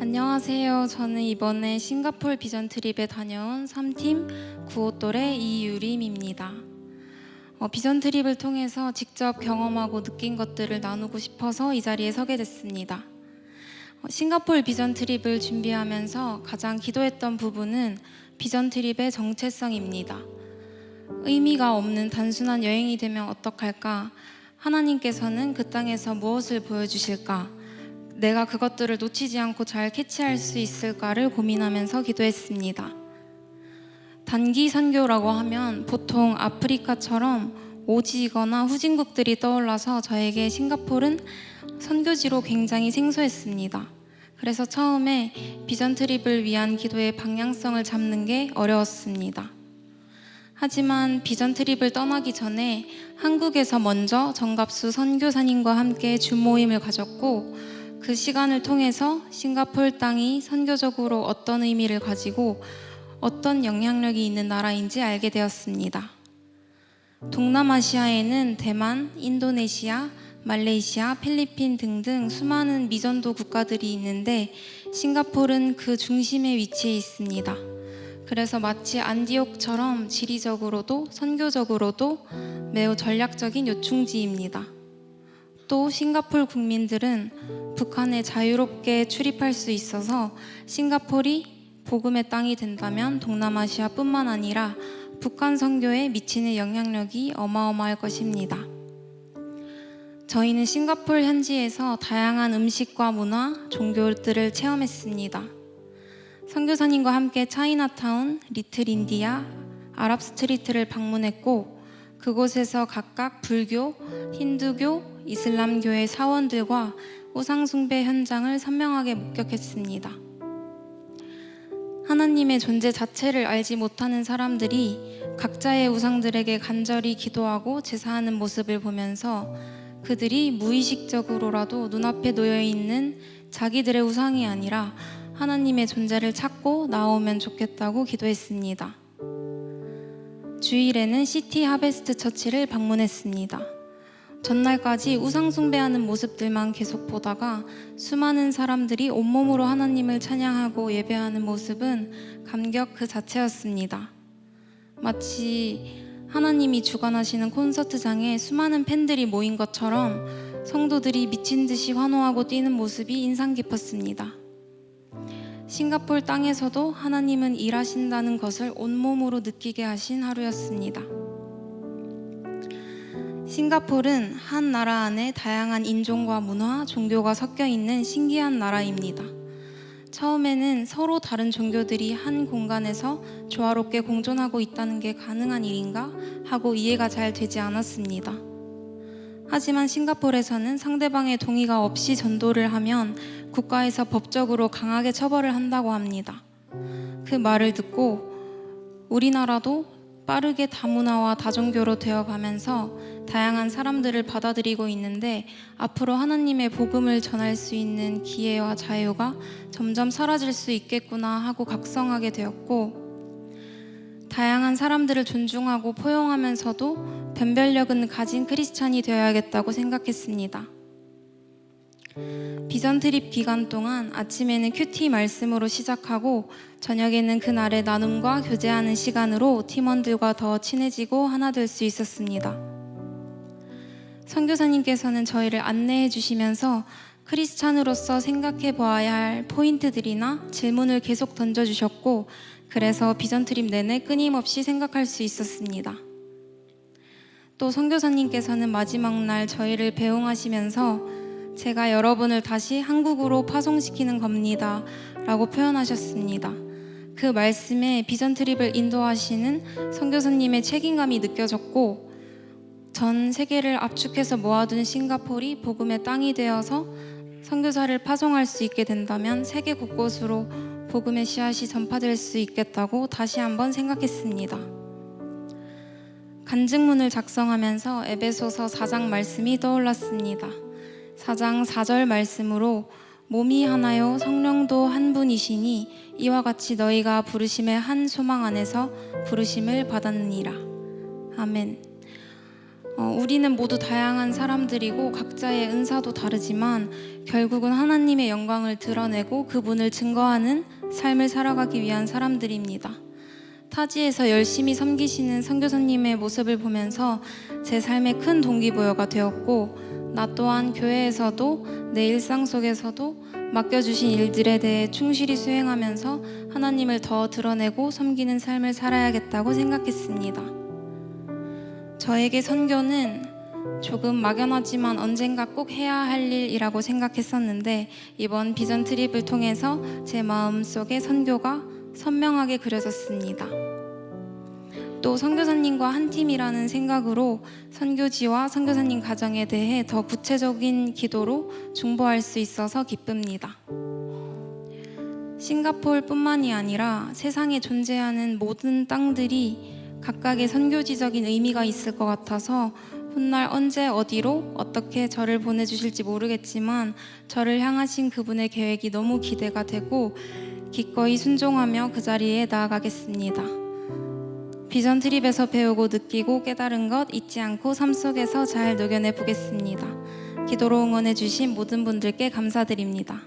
안녕하세요. 저는 이번에 싱가폴 비전 트립에 다녀온 3팀 9호돌의 이유림입니다. 어, 비전 트립을 통해서 직접 경험하고 느낀 것들을 나누고 싶어서 이 자리에 서게 됐습니다. 어, 싱가폴 비전 트립을 준비하면서 가장 기도했던 부분은 비전 트립의 정체성입니다. 의미가 없는 단순한 여행이 되면 어떡할까? 하나님께서는 그 땅에서 무엇을 보여주실까? 내가 그것들을 놓치지 않고 잘 캐치할 수 있을까를 고민하면서 기도했습니다. 단기 선교라고 하면 보통 아프리카처럼 오지거나 후진국들이 떠올라서 저에게 싱가폴은 선교지로 굉장히 생소했습니다. 그래서 처음에 비전 트립을 위한 기도의 방향성을 잡는 게 어려웠습니다. 하지만 비전 트립을 떠나기 전에 한국에서 먼저 정갑수 선교사님과 함께 주모임을 가졌고 그 시간을 통해서 싱가폴 땅이 선교적으로 어떤 의미를 가지고 어떤 영향력이 있는 나라인지 알게 되었습니다. 동남아시아에는 대만, 인도네시아, 말레이시아, 필리핀 등등 수많은 미전도 국가들이 있는데 싱가폴은 그 중심에 위치해 있습니다. 그래서 마치 안디옥처럼 지리적으로도 선교적으로도 매우 전략적인 요충지입니다. 또 싱가폴 국민들은 북한에 자유롭게 출입할 수 있어서 싱가폴이 복음의 땅이 된다면 동남아시아뿐만 아니라 북한 선교에 미치는 영향력이 어마어마할 것입니다. 저희는 싱가폴 현지에서 다양한 음식과 문화, 종교들을 체험했습니다. 선교사님과 함께 차이나타운, 리틀 인디아, 아랍 스트리트를 방문했고 그곳에서 각각 불교, 힌두교, 이슬람교의 사원들과 우상숭배 현장을 선명하게 목격했습니다. 하나님의 존재 자체를 알지 못하는 사람들이 각자의 우상들에게 간절히 기도하고 제사하는 모습을 보면서 그들이 무의식적으로라도 눈앞에 놓여 있는 자기들의 우상이 아니라 하나님의 존재를 찾고 나오면 좋겠다고 기도했습니다. 주일에는 시티 하베스트 처치를 방문했습니다. 전날까지 우상숭배하는 모습들만 계속 보다가 수많은 사람들이 온몸으로 하나님을 찬양하고 예배하는 모습은 감격 그 자체였습니다. 마치 하나님이 주관하시는 콘서트장에 수많은 팬들이 모인 것처럼 성도들이 미친 듯이 환호하고 뛰는 모습이 인상 깊었습니다. 싱가폴 땅에서도 하나님은 일하신다는 것을 온몸으로 느끼게 하신 하루였습니다. 싱가폴은 한 나라 안에 다양한 인종과 문화, 종교가 섞여 있는 신기한 나라입니다. 처음에는 서로 다른 종교들이 한 공간에서 조화롭게 공존하고 있다는 게 가능한 일인가 하고 이해가 잘 되지 않았습니다. 하지만 싱가폴에서는 상대방의 동의가 없이 전도를 하면 국가에서 법적으로 강하게 처벌을 한다고 합니다. 그 말을 듣고 우리나라도 빠르게 다문화와 다종교로 되어가면서 다양한 사람들을 받아들이고 있는데 앞으로 하나님의 복음을 전할 수 있는 기회와 자유가 점점 사라질 수 있겠구나 하고 각성하게 되었고 다양한 사람들을 존중하고 포용하면서도 변별력은 가진 크리스찬이 되어야겠다고 생각했습니다. 비전 트립 기간 동안 아침에는 큐티 말씀으로 시작하고 저녁에는 그날의 나눔과 교제하는 시간으로 팀원들과 더 친해지고 하나 될 수 있었습니다. 선교사님께서는 저희를 안내해 주시면서 크리스찬으로서 생각해 보아야 할 포인트들이나 질문을 계속 던져 주셨고 그래서 비전 트립 내내 끊임없이 생각할 수 있었습니다. 또 선교사님께서는 마지막 날 저희를 배웅하시면서 제가 여러분을 다시 한국으로 파송시키는 겁니다. 라고 표현하셨습니다. 그 말씀에 비전 트립을 인도하시는 선교사님의 책임감이 느껴졌고 전 세계를 압축해서 모아둔 싱가폴이 복음의 땅이 되어서 선교사를 파송할 수 있게 된다면 세계 곳곳으로 복음의 씨앗이 전파될 수 있겠다고 다시 한번 생각했습니다. 간증문을 작성하면서 에베소서 4장 말씀이 떠올랐습니다. 4장 4절 말씀으로 몸이 하나요 성령도 한 분이시니 이와 같이 너희가 부르심의 한 소망 안에서 부르심을 받았느니라. 아멘. 어, 우리는 모두 다양한 사람들이고 각자의 은사도 다르지만 결국은 하나님의 영광을 드러내고 그분을 증거하는 삶을 살아가기 위한 사람들입니다. 타지에서 열심히 섬기시는 선교사님의 모습을 보면서 제 삶의 큰 동기부여가 되었고 나 또한 교회에서도 내 일상 속에서도 맡겨주신 일들에 대해 충실히 수행하면서 하나님을 더 드러내고 섬기는 삶을 살아야겠다고 생각했습니다. 저에게 선교는 조금 막연하지만 언젠가 꼭 해야 할 일이라고 생각했었는데 이번 비전 트립을 통해서 제 마음 속에 선교가 선명하게 그려졌습니다. 또 선교사님과 한 팀이라는 생각으로 선교지와 선교사님 가정에 대해 더 구체적인 기도로 중보할 수 있어서 기쁩니다. 싱가포르뿐만이 아니라 세상에 존재하는 모든 땅들이 각각의 선교지적인 의미가 있을 것 같아서 훗날 언제 어디로 어떻게 저를 보내주실지 모르겠지만 저를 향하신 그분의 계획이 너무 기대가 되고 기꺼이 순종하며 그 자리에 나아가겠습니다. 비전 트립에서 배우고 느끼고 깨달은 것 잊지 않고 삶 속에서 잘 녹여내 보겠습니다. 기도로 응원해 주신 모든 분들께 감사드립니다.